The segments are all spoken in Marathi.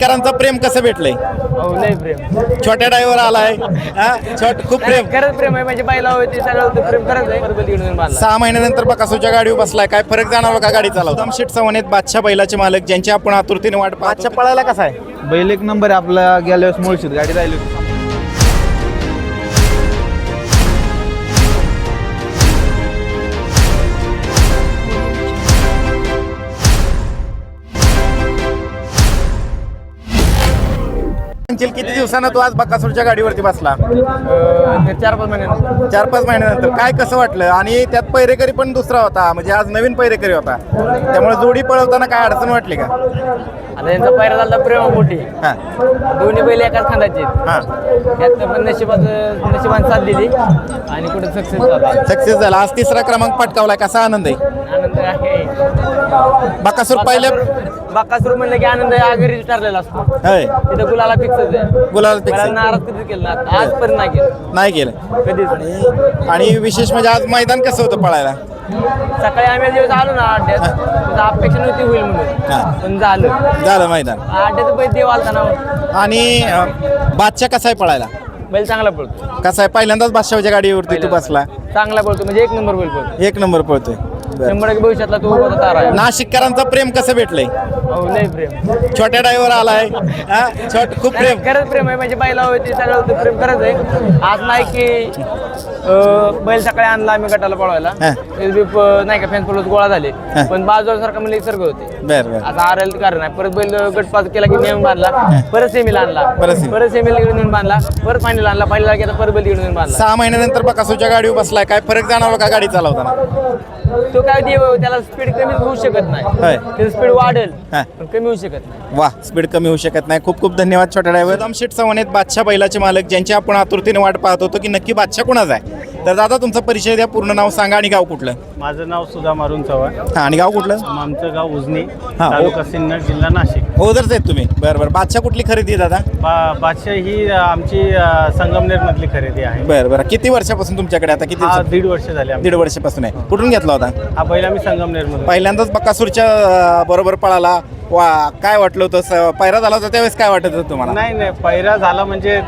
करांचं प्रेम कसं भेटलंय? हो लय प्रेम. छोट्या ड्रायव्हर आलाय हा? छोट खूप प्रेम. खरंच प्रेम आहे म्हणजे बायला होते सगळं होतं प्रेम खरंच आहे. बरोबर तिकडून बांधला. सहा महिन्यानंतर बकासूच्या गाडीवर बसलाय काय फरक जाणवला का गाडी चालवता? दमशेट चव्हाण बादशाह बैलाचे मालक ज्यांची आपण आतुरतेने वाट बादशाह पळायला कसा आहे? बैल एक नंबर आहे आपला गेल्या वेळेस मुळशीत गाडी राहिली होती. म्हणशील किती दिवसानं तू आज बकासूरच्या गाडीवरती बसला? ते चार पाच महिने चार पाच महिन्यानंतर. काय कसं वाटलं? आणि त्यात पैरेकरी पण दुसरा होता. म्हणजे आज नवीन पैरेकरी होता. त्यामुळे जोडी पळवताना काय अडचण वाटली का? आता यांचा पायरा झाला प्रेम मोठी हा. दोन्ही बैल एकाच खांदाचे हा. त्यात पण नशिबात नशिबाने साथ दिली आणि कुठे सक्सेस झाला. सक्सेस झाला. आज तिसरा क्रमांक पटकावलाय कसा आनंद आहे? आनंद आहे. बकासूर पहिल्या बाकासूर म्हणलं की आनंद हा घरीच ठरलेला असतो. होय. तिथं गुलाला फिक्सच आहे. गुलाल मला fix. नाराज कधी केलं ना आजपर्यंत नाही केलं. नाही केलं. कधीच. आणि विशेष म्हणजे आज मैदान कसं होतं पळायला? सकाळी आम्ही जेव्हा आलो ना अड्ड्यात तर अपेक्षा नव्हती होईल. म्हणून. पण झालं. झालं मैदान. अड्ड्यात बैल देव आलता ना. आणि बादशाह कसा आहे पळायला? बैल चांगला पळतो. कसा आहे? पहिल्यांदाच बादशाहच्या गाडीवरती तू बसला. चांगला पळतो. म्हणजे एक नंबर बैल पळतो. एक नंबर पळतोय. शंभर भविष्यातला तो तारा. नाशिककरांचं प्रेम कसं भेटलंय? लय प्रेम. छोट्या ड्रायव्हर आलाय. हा छोट खूप प्रेम. खरंच प्रेम आहे. म्हणजे बैला होते सगळं होतं प्रेम खरंच आहे. आज नाही की अं, बैल सकाळी आणला आम्ही गटाला पळवायला. हा. ते बी प- नाही का फॅन फॉलोत गोळा झाले. हा. पण बाजूला सारखा म्हणजे सर्ग होते. बर बर. आता आरएल कारण आहे परत बैल गटपास केला की नेऊन बांधला. परत सेमीला आणला. परत सेमी. परत सेमीला इकडे नेऊन बांधला. परत फायनल आणला. फायनल की आता परत बैल तिकडे नेऊन बांधला. सहा महिन्यानंतर बकासूच्या गाडीवर बसलाय. काय फरक जाणवला का गाडी चालवताना? तो काय देव त्याला स्पीड कमी होऊ शकत नाही. होय. त्याची स्पीड वाढेल. हा. पण कमी होऊ शकत नाही. वा स्पीड कमी होऊ शकत नाही. खूप खूप धन्यवाद छोट्या ड्रायव्हर दमशेट चव्हाण बादशाह बैलाचे मालक ज्यांची आपण आतुरतेने वाट पाहत होतो की नक्की बादशाह कोणाचा आहे? तर दादा तुमचा परिचय द्या पूर्ण नाव सांगा आणि गाव कुठलं? माझं नाव सुधा मारून चव्हाण. हा आणि गाव कुठलं? आमचं गाव उजनी हा, तालुका सिन्नर जिल्हा नाशिक. ओझरच आहेत तुम्ही. बरं बरं. बादशाह कुठली खरेदी आहे दादा? बा बादशाह ही अ, आमची संगमनेर मधली खरेदी आहे. बरं बरं. किती वर्षापासून तुमच्याकडे आता? किती हा दिवसा- दीड वर्ष झाले आमची. दीड वर्षापासून आहे. कुठून घेतला होता? हा बैल आम्ही संगमनेर मधून पहिल्यांदाच बकासूरच्या अं, बरोबर पळाला. वा काय वाटलं होतं? स- पहिरा झाला होता त्यावेळेस काय वाटत होतं तुम्हाला? नाही नाही. पहिरा झाला म्हणजे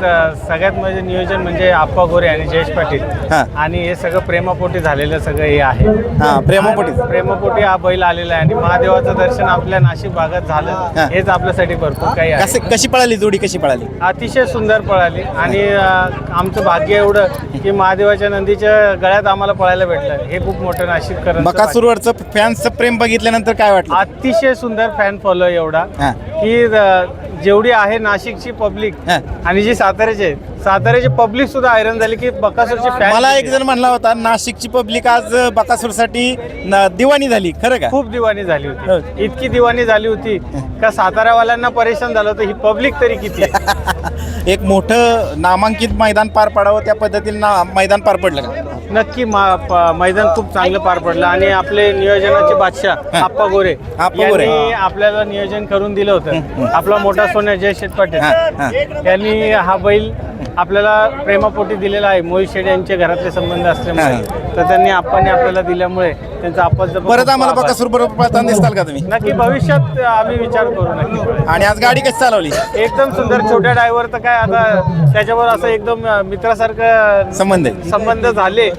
सगळ्यात म्हणजे नियोजन म्हणजे आप्पा गोरे आणि जयेश पाटील. हा. आणि हे सगळं प्रेमापोटी झालेलं सगळं हे आहे. हा प्रेमापोटी. प्रेमापोटी हा बैल आलेला आहे आणि महादेवाचं दर्शन आपल्या नाशिक भागात हा. झालं हेच आपल्यासाठी भरपूर काही आहे. कशी कशी पळाली जोडी? कशी पळाली? अतिशय सुंदर पळाली. आणि अ, आमचं भाग्य एवढं की महादेवाच्या नंदीच्या गळ्यात आम्हाला पळायला भेटलं. हे खूप मोठं नाशिक बकासूरवरचं फॅन्सचं प्रेम बघितल्यानंतर काय वाटलं? अतिशय सुंदर फॅन फॉलो एवढा हा. की अ, जेवढी आहे नाशिकची पब्लिक हा. आणि जी साताऱ्याची आहे साताऱ्याची पब्लिक सुद्धा हैराण झाली की बकासूरची फॅन मला एक जण म्हणला होता नाशिकची पब्लिक आज बकासूरसाठी न- दिवाणी झाली खरं का खूप दिवाणी झाली हो. होती इतकी दिवाणी झाली होती का साताऱ्यावाल्यांना परेशान झालं होतं ही पब्लिक तरी किती आहे? एक मोठं नामांकित मैदान पार पडावं त्या पद्धतीने ना मैदान पार पडलं का नक्की मा- प- मैदान खूप चांगलं पार पडलं आणि आपले नियोजनाचे बादशाह हा. आप्पा गोरे आप्पा गोरे. यांनी आपल्याला नियोजन करून दिलं होतं आपला मोठा सोन्या जय शेठ पाटील हा, हा. यांनी हा बैल आपल्याला प्रेमापोटी दिलेला आहे. मोहित शेठ यांचे घरातले संबंध असल्यामुळे. तर त्यांनी आप्पाने आपल्याला दिल्यामुळे त्यांचा आप्पाचा पण परत आम्हाला. बकासूर बरोबर पळताना दिसताल का तुम्ही? नक्की भविष्यात आम्ही विचार करू नक्की. आणि आज गाडी कशी चालवली? एकदम सुंदर. छोट्या ड्रायव्हर तर काय आता त्याच्यावर असं एकदम मित्रासारखं संबंध आहे. संबंध झाले.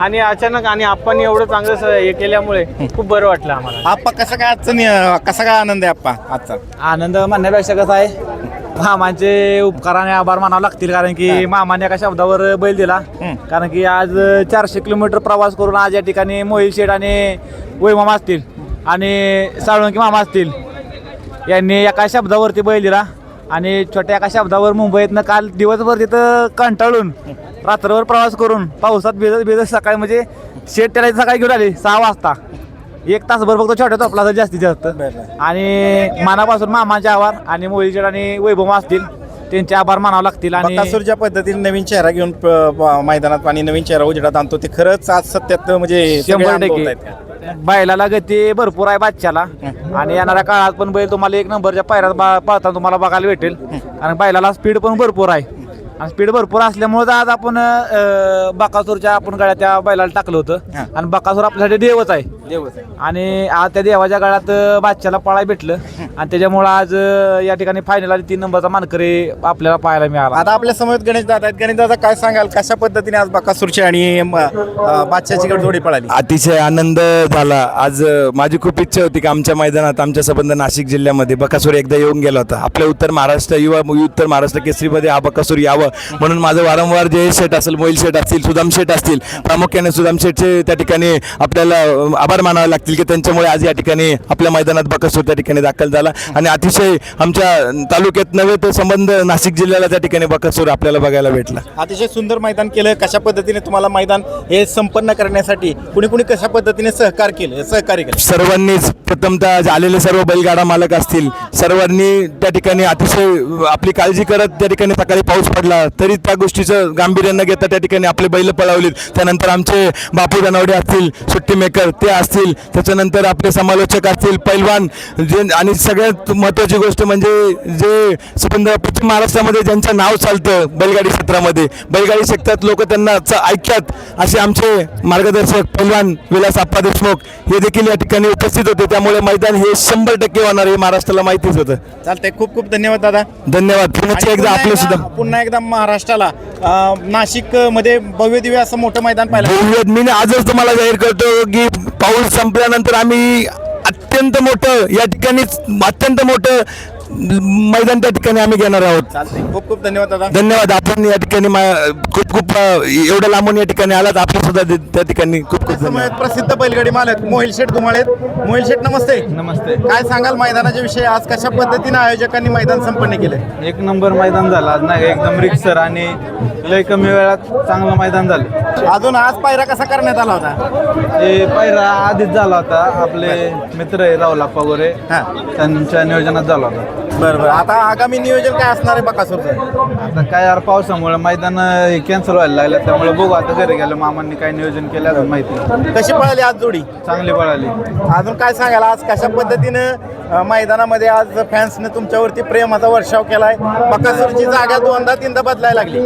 आणि अचानक आणि आपण एवढं चांगलं हे केल्यामुळे खूप बरं वाटलं आम्हाला. आप्पा कसा काय आजचा कसा काय आनंद आहे आप्पा आजचा? आनंद म्हणण्यापेक्षा कसं आहे मामांचे उपकार आणि आभार मानावं लागतील कारण की मामाने एका शब्दावर बैल दिला. कारण की आज चारशे किलोमीटर प्रवास करून आज या ठिकाणी मोहिल शेठ आणि वै मामा असतील आणि साळुंकी मामा असतील. यांनी एका शब्दावरती बैल दिला आणि छोट्या एका शब्दावर मुंबईतनं काल दिवसभर तिथं कंटाळून रात्रभर प्रवास करून पावसात भिजत भिजत सकाळी म्हणजे शेट त्याला सकाळी घेऊन आली सहा वाजता. एक तासभर फक्त छोट्या टोपला जास्तीत जास्त. आणि मनापासून मामाचे आभार आणि मोहिलचेड आणि वैभव असतील त्यांचे आभार मानावं लागतील आणि ज्या पद्धतीने नवीन चेहरा घेऊन मैदानात आणि नवीन चेहरा उजेडात आणतो. ते खरंच आज सत्यात म्हणजे शंभर. टक्के. बैलाला गती भरपूर आहे बादशाला. आणि येणाऱ्या काळात पण बैल तुम्हाला एक नंबरच्या पायऱ्यात पळताना तुम्हाला बघायला भेटेल. कारण बैलाला स्पीड पण भरपूर आहे. आणि स्पीड भरपूर असल्यामुळे आज आपण बकासूरच्या आपण गळ्यात त्या बैलाला टाकलं. होतं. आणि बकासूर आपल्यासाठी देवच आहे. देवच आणि आज त्या देवाच्या काळात बादशाला पळाय भेटलं. आणि त्याच्यामुळं आज या ठिकाणी फायनल आली तीन नंबरचा मानकरी आपल्याला पाहायला मिळाला. आता आपल्यासमोर गणेश दादा आहेत. गणेश दादा काय सांगाल? कशा पद्धतीने आज बकासूरची आणि बादशाची गड जोडी पळाली? अतिशय आनंद झाला. आज अ, माझी खूप इच्छा होती की आमच्या मैदानात आमच्या संबंध नाशिक जिल्ह्यामध्ये बकासूर एकदा येऊन गेला होता. आपल्या उत्तर महाराष्ट्र युवा उत्तर महाराष्ट्र केसरीमध्ये हा बकासूर यावं. म्हणून माझं वारंवार जे शेट असेल मोईल शेट असतील सुदाम शेट असतील प्रामुख्याने सुदाम शेटचे त्या ठिकाणी आपल्याला अ, आभार मानावे लागतील की त्यांच्यामुळे आज या ठिकाणी आपल्या मैदानात बकासूर त्या ठिकाणी दाखल झाला. आणि अतिशय आमच्या तालुक्यात नव्हे तर संबंध नाशिक जिल्ह्याला त्या ठिकाणी बकासूर आपल्याला बघायला भेटला. अतिशय सुंदर मैदान केलं. कशा पद्धतीने तुम्हाला मैदान हे संपन्न करण्यासाठी कुणी कुणी कशा पद्धतीने सहकार केलं सहकार्य केलं? सर्वांनीच प्रथमतः आलेले सर्व बैलगाडा मालक असतील. सर्वांनी त्या ठिकाणी अतिशय आपली काळजी करत त्या ठिकाणी सकाळी पाऊस पडला तरी त्या गोष्टीचं गांभीर्य न घेता त्या ठिकाणी आपले बैल पळवलीत. त्यानंतर आमचे बापू दनावडे असतील सुट्टी मेकर ते असतील त्याच्यानंतर आपले समालोचक असतील पैलवान जे आणि सगळ्यात महत्त्वाची गोष्ट म्हणजे जे संबंध पश्चिम महाराष्ट्रामध्ये ज्यांचं नाव चालतं बैलगाडी क्षेत्रामध्ये. बैलगाडी क्षेत्रात लोक त्यांना ऐकतात. असे आमचे मार्गदर्शक पैलवान विलास आप्पा देशमुख हे देखील या ठिकाणी उपस्थित होते. त्यामुळे मैदान हे शंभर टक्के होणार हे महाराष्ट्राला माहितीच होतं. चालतंय. खूप खूप धन्यवाद दादा. धन्यवाद. पुन्हा एकदा आपलं सुद्धा पुन्हा एकदा महाराष्ट्राला नाशिकमध्ये भव्य दिव्य असं मोठं मैदान पाहिलं मी आजच तुम्हाला जाहीर करतो की पाऊल संपल्यानंतर आम्ही अत्यंत मोठं या ठिकाणी अत्यंत मोठं मैदान त्या ठिकाणी आम्ही घेणार आहोत. खूप खूप धन्यवाद दादा. धन्यवाद. आपण या ठिकाणी मा- खूप खूप एवढं लांबून या ठिकाणी आलात. आपलं सुद्धा ते- त्या ठिकाणी खूप खूप धन्यवाद. प्रसिद्ध बैलगाडी मालक मोहिल शेठ धुमाळेत मोहिल शेठ नमस्ते. नमस्ते. काय सांगाल मैदानाच्या विषयी? आज कशा पद्धतीने आयोजकांनी मैदान संपन्न केलं एक नंबर मैदान झालं. आज नाही? एकदम रिक्सर आणि लय कमी वेळात चांगलं मैदान झालं. अजून आज पायरा कसा करण्यात आला होता? हे पहिला आधीच झाला होता. आपले मित्र आहे राहुल आप्पा गोरे हा. त्यांच्या नियोजनात झाला होता बरं बरं. आता आगामी नियोजन काय असणार आहे बकासूरचं? आता काय यार पावसामुळे मैदान हे कॅन्सल व्हायला लागलं त्यामुळे बघू आता घरी गेलं मामांनी काय नियोजन केलं अजून माहिती नाही. कशी पळाली आज जोडी? चांगली पळाली. अजून काय सांगाल आज कशा पद्धतीनं अं, मैदानामध्ये आज फॅन्सने तुमच्यावरती प्रेमाचा वर्षाव केलाय? बकासूरची जागा दोनदा तीनदा बदलायला लागली.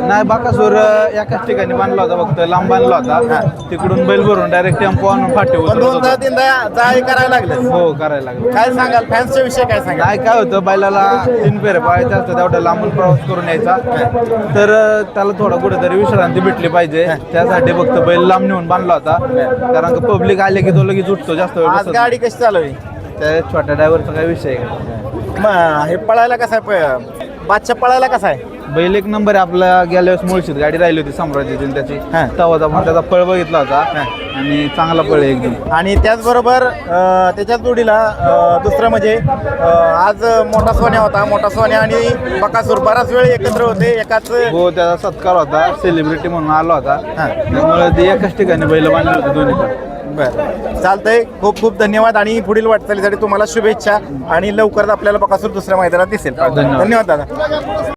नाही बाकासूर अं, एकाच ठिकाणी बांधला होता फक्त लांब बांधला होता. तिकडून बैल भरून डायरेक्ट टेम्पो आणून फाटे पण उतरत दोनदा होता. तीनदा जाय करायला लागलं हो करायला लागलं काय सांगाल? फॅन्सच्या विषयी काय सांगाल? काय काय होतं बैलाला तीन फेरे पाळायचे असतं तेवढा लांबून प्रवास करून यायचा. तर त्याला थोडा कुठेतरी विश्रांती भेटली पाहिजे. त्यासाठी फक्त बैल लांब नेऊन बांधला होता. कारण का पब्लिक आले की तो लगेच उठतो जास्त वेळ आज बसत गाडी कशी चालवली. त्या छोट्या ड्रायव्हरचा काय विषय आहे का? म, हे पळायला कसा आहे? प- बादशाह पळायला कसा आहे? बैल एक नंबर आहे. आपला गेल्या वेळेस मुळशीत गाडी राहिली होती साम्राज्याची आणि त्याची. हा. तवाचा पण त्याचा पळ बघितला होता. आणि चांगला पळ आहे एकदम. आणि त्याचबरोबर अं, त्याच्याच जोडीला अं, दुसरं म्हणजे अं, आज मोठा सोन्या होता. मोठा सोन्या आणि बकासूर बराच वेळ एकत्र होते. एकाच हो त्याचा सत्कार होता. सेलिब्रिटी म्हणून आला होता. हा. त्यामुळे ते एकाच ठिकाणी बैल बांधले होते दोन्ही पण. बरं. चालतंय. खूप खूप धन्यवाद. आणि पुढील वाटचालीसाठी तुम्हाला शुभेच्छा. आणि लवकरच आपल्याला बकासूर दुसऱ्या मैदानात दिसेल. धन्यवाद. धन्यवाद दादा.